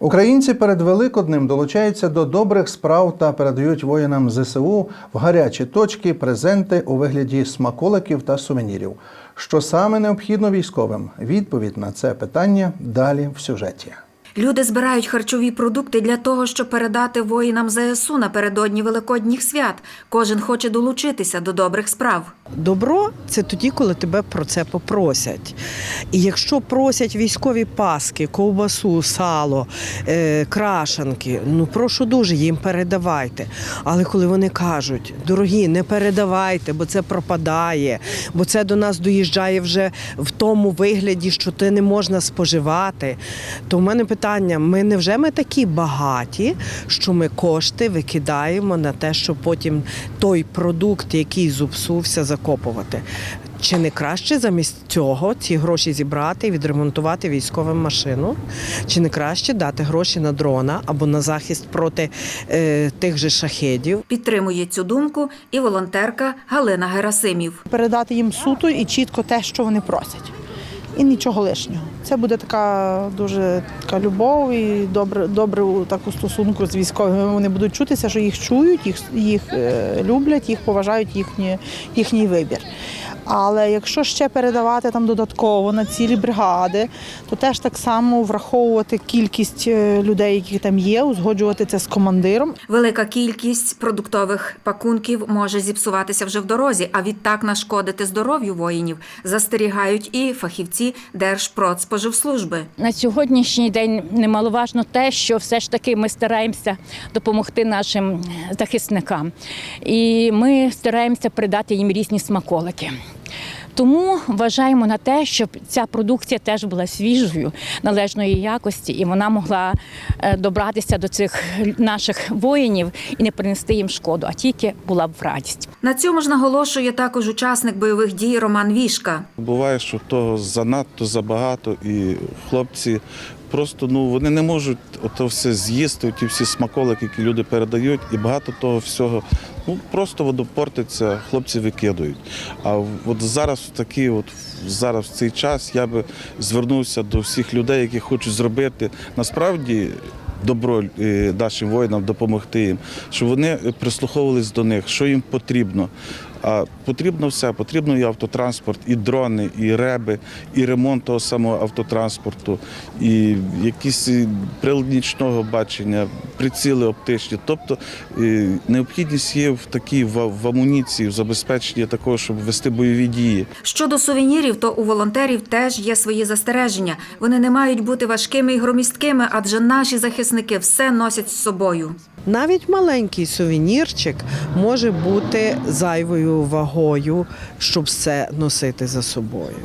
Українці перед Великоднем долучаються до добрих справ та передають воїнам ЗСУ в гарячі точки презенти у вигляді смаколиків та сувенірів. Що саме необхідно військовим? Відповідь на це питання далі в сюжеті. Люди збирають харчові продукти для того, щоб передати воїнам ЗСУ напередодні великодніх свят. Кожен хоче долучитися до добрих справ. Добро це тоді, коли тебе про це попросять. І якщо просять військові паски, ковбасу, сало, е, крашанки, ну прошу дуже, їм передавайте. Але коли вони кажуть, дорогі, не передавайте, бо це пропадає, бо це до нас доїжджає вже в тому вигляді, що ти не можна споживати, то в мене питання: ми невже ми такі багаті, що ми кошти викидаємо на те, щоб потім той продукт, який зупсувся, закопувати. Чи не краще замість цього ці гроші зібрати і відремонтувати військову машину? Чи не краще дати гроші на дрона або на захист проти е, тих же шахедів? Підтримує цю думку і волонтерка Галина Герасимів. передати їм суто і чітко те, що вони просять. І нічого лишнього. Це буде така дуже така любов і добре, добре таку стосунку з військовими. Вони будуть чутися, що їх чують, їх, їх е, люблять, їх поважають їхні, їхній вибір. Але якщо ще передавати там додатково на цілі бригади, то теж так само враховувати кількість е, людей, які там є, узгоджувати це з командиром Велика кількість продуктових пакунків може зіпсуватися вже в дорозі, а відтак нашкодити здоров'ю воїнів, застерігають і фахівці Держпродспоживслужби. На сьогоднішній день немаловажно те, що все ж таки ми стараємося допомогти нашим захисникам, і ми стараємося придати їм різні смаколики. Тому вважаємо на те, щоб ця продукція теж була свіжою, належної якості, і вона могла е, добратися до цих наших воїнів і не принести їм шкоду, а тільки була б в радість. На цьому ж наголошує також учасник бойових дій Роман Вішка. Буває, що того занадто забагато, і хлопці просто ну вони не можуть ото все з'їсти, ті всі смаколики, які люди передають, і багато того всього. Ну просто воно портиться, хлопці викидують. А от зараз в такий, от зараз в цей час я би звернувся до всіх людей, які хочуть зробити насправді. Добро е, нашим воїнам допомогти їм, щоб вони прислуховувались до них, що їм потрібно. А потрібно все, потрібно і автотранспорт, і дрони, і реби, і ремонт того самого автотранспорту, і якісь е, прилади нічного бачення, приціли оптичні. Тобто е, необхідність є в такій в амуніції, в забезпеченні такого, щоб вести бойові дії. Щодо сувенірів, то у волонтерів теж є свої застереження. Вони не мають бути важкими і громісткими, адже наші захисники все носять з собою. Навіть маленький сувенірчик може бути зайвою вагою, щоб все носити за собою.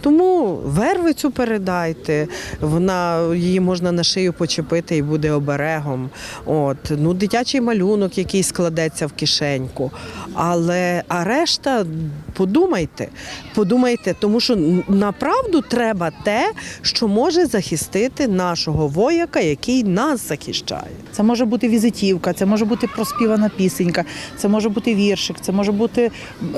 Тому вервицю передайте, вона її можна на шию почепити і буде оберегом. От ну дитячий малюнок, який складеться в кишеньку. Але а решта подумайте, подумайте, тому що направду треба те, що може захистити нашого вояка, який нас захищає. Це може бути візитівка, це може бути проспівана пісенька, це може бути віршик, це може бути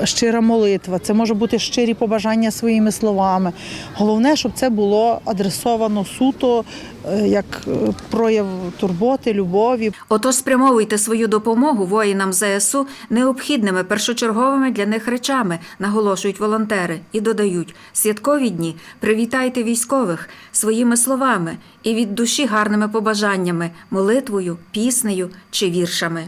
щира молитва, це може бути щирі побажання своїми словами. Головне, щоб це було адресовано суто е, як е, прояв турботи, любові. Отож, спрямовуйте свою допомогу воїнам ЗСУ необхідними першочерговими для них речами, наголошують волонтери і додають святкові дні. Привітайте військових своїми словами і від душі гарними побажаннями, молитвою, піснею чи віршами.